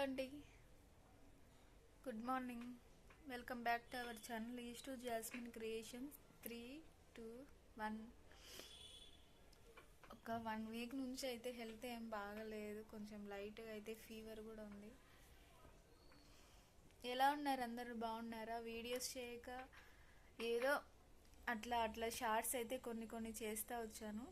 Hello అండి. Good morning welcome back to our channel is to Jasmine creations three two one ఒక one week నుంచి అయితే health ఏం బాగలేదు. కొంచెం లైట్గా అయితే ఫీవర్ కూడా ఉంది. ఎలా ఉన్నారు అందరూ? బాగున్నారా? వీడియోస్ చేయక? ఏదో అట్లా అట్లా షార్ట్స్ అయితే కొన్ని కొన్ని చేస్తూ వచ్చాను.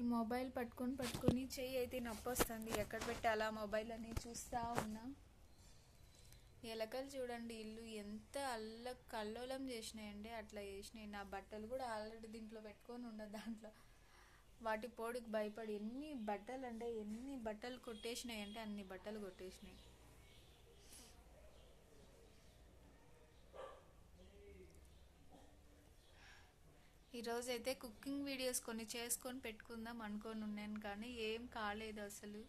ఈ మొబైల్ పట్టుకొని పట్టుకొని చెయ్యి అయితే నొప్పి వస్తుంది ఎక్కడ పెట్టాలా మొబైల్ అని చూస్తూ ఉన్నా. ఎలకలు చూడండి ఇల్లు ఎంత అల్ల కల్లోలం చేసినాయండి. అట్లా చేసినాయి. నా బట్టలు కూడా ఆల్రెడీ దీంట్లో పెట్టుకొని ఉండదు దాంట్లో. వాటి పోడికి భయపడి ఎన్ని బట్టలు అంటే ఎన్ని బట్టలు కొట్టేసినాయి అంటే అన్ని బట్టలు కొట్టేసినాయి. ఈరోజైతే అయితే కుకింగ్ వీడియోస్ కొన్ని చేసుకొని పెట్టుకుందాం అనుకొని ఉన్నాను కానీ ఏం కాలేదు అసలు.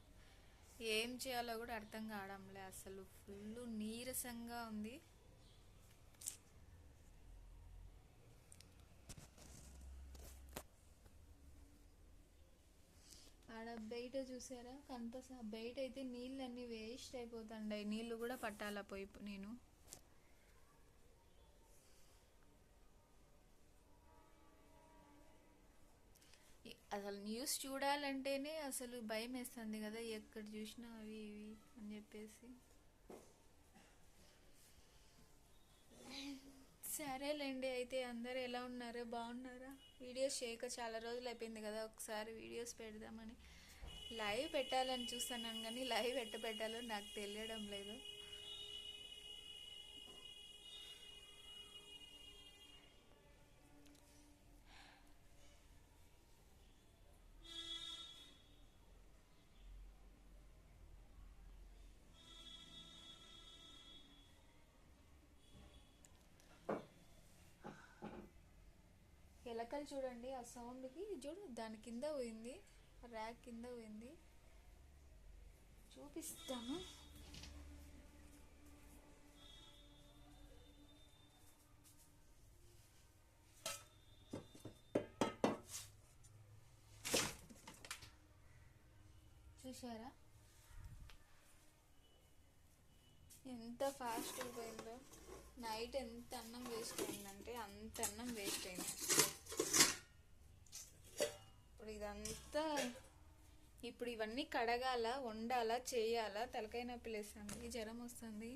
ఏం చేయాలో కూడా అర్థం కావడంలే అసలు. ఫుల్ నీరసంగా ఉంది. ఆడ బయట చూసారా? కనిపిస్తా బయట అయితే నీళ్ళన్నీ వేస్ట్ అయిపోతుంటాయి నీళ్ళు కూడా పట్టాలా పోయి నేను? అసలు న్యూస్ చూడాలంటేనే అసలు భయం వేస్తుంది కదా ఎక్కడ చూసినా అవి ఇవి అని చెప్పేసి. సరేలేండి అయితే అందరు ఎలా ఉన్నారో? బాగున్నారా? వీడియోస్ చేయక చాలా రోజులు అయిపోయింది కదా ఒకసారి వీడియోస్ పెడదామని. లైవ్ పెట్టాలని చూస్తున్నాను కానీ లైవ్ ఎట్ట పెట్టాలో నాకు తెలియడం లేదు. పలకలు చూడండి. ఆ సౌండ్కి చూడు దాని కింద పోయింది. ర్యాక్ కింద పోయింది. చూపిస్తాను. చూసారా ఎంత ఫాస్ట్ అయిపోయిందో నైట్ ఎంత అన్నం వేస్ట్ అయిందంటే అంత అన్నం వేస్ట్ అయింది. ఇదంతా ఇప్పుడు ఇవన్నీ కడగాల వండాలా చేయాలా? తలకాయ నొప్పి లేస్తుంది జ్వరం వస్తుంది.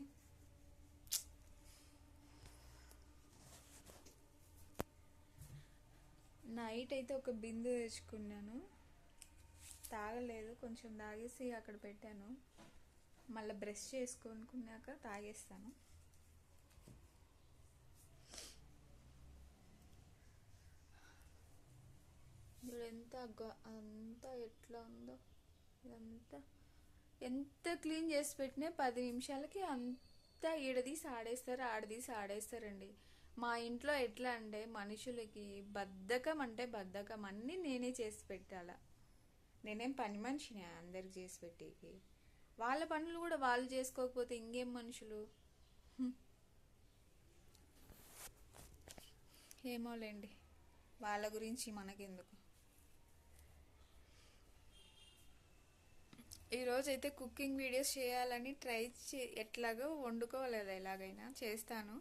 నైట్ అయితే ఒక బిందు తెచ్చుకున్నాను. తాగలేదు కొంచెం తాగేసి అక్కడ పెట్టాను. మళ్ళీ బ్రష్ చేసుకొనుకున్నాక తాగేస్తాను. ఇప్పుడు అంతా ఎట్లా ఉందో ఇదంతా. ఎంత క్లీన్ చేసి పెట్టినా పది నిమిషాలకి అంతా ఈడదీసి ఆడేస్తారు ఆడదీసి ఆడేస్తారండి. మా ఇంట్లో ఎట్లా అంటే మనుషులకి బద్ధకం అంటే బద్ధకం. అన్నీ నేనే చేసి పెట్టాల? నేనేం పని మనిషిని అందరికి చేసి పెట్టేకి? వాళ్ళ పనులు కూడా వాళ్ళు చేసుకోకపోతే ఇంకేం మనుషులు? ఏమోలేండి. వాళ్ళ గురించి మనకెందుకు? ఈరోజు అయితే కుకింగ్ వీడియోస్ చేయాలని ట్రై చే ఎట్లాగో వండుకోవాలి ఎలాగైనా చేస్తాను.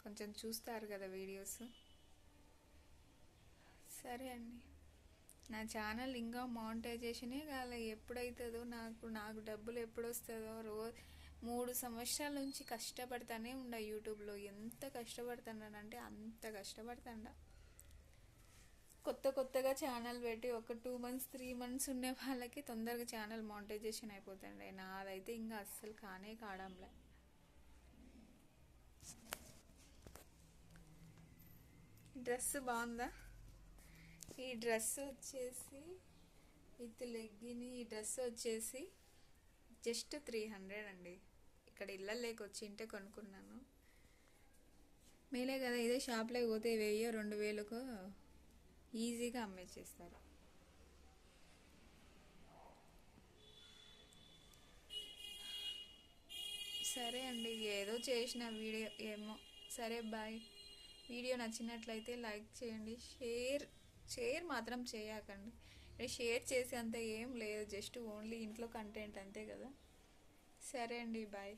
కొంచెం చూస్తారు కదా వీడియోస్. సరే అండి. నా ఛానల్ ఇంకా మానిటైజేషనే కాలే ఎప్పుడైతుందో నాకు నాకు డబ్బులు ఎప్పుడు వస్తుందో రోజు మూడు సంవత్సరాల నుంచి కష్టపడతానే ఉండ యూట్యూబ్లో. ఎంత కష్టపడుతున్నానంటే అంత కష్టపడుతుండ. కొత్త కొత్తగా ఛానల్ పెట్టి ఒక టూ మంత్స్ త్రీ మంత్స్ ఉండే వాళ్ళకి తొందరగా ఛానల్ మానిటైజేషన్ అయిపోతుంది నాదైతే ఇంకా అస్సలు కానే కావడంలే డ్రెస్ బాగుందా? ఈ డ్రెస్ వచ్చేసి విత్ లెగ్గిని ఈ డ్రెస్ వచ్చేసి జస్ట్ త్రీ హండ్రెడ్ అండి. ఇక్కడ ఇళ్ళలోకి వచ్చి ఇంటే కొనుక్కున్నాను. మేలే కదా ఇదే షాప్లోకి పోతే వెయ్యో రెండు వేలకు ఈజీగా అమ్మేసేస్తారు. సరే అండి ఏదో చేసిన వీడియో ఏమో. సరే బాయ్. వీడియో నచ్చినట్లయితే లైక్ చేయండి. షేర్ షేర్ మాత్రం చేయకండి. ఇక్కడ షేర్ చేసేంత ఏం లేదు జస్ట్ ఓన్లీ ఇంట్లో కంటెంట్ అంతే కదా. సరే అండి బాయ్.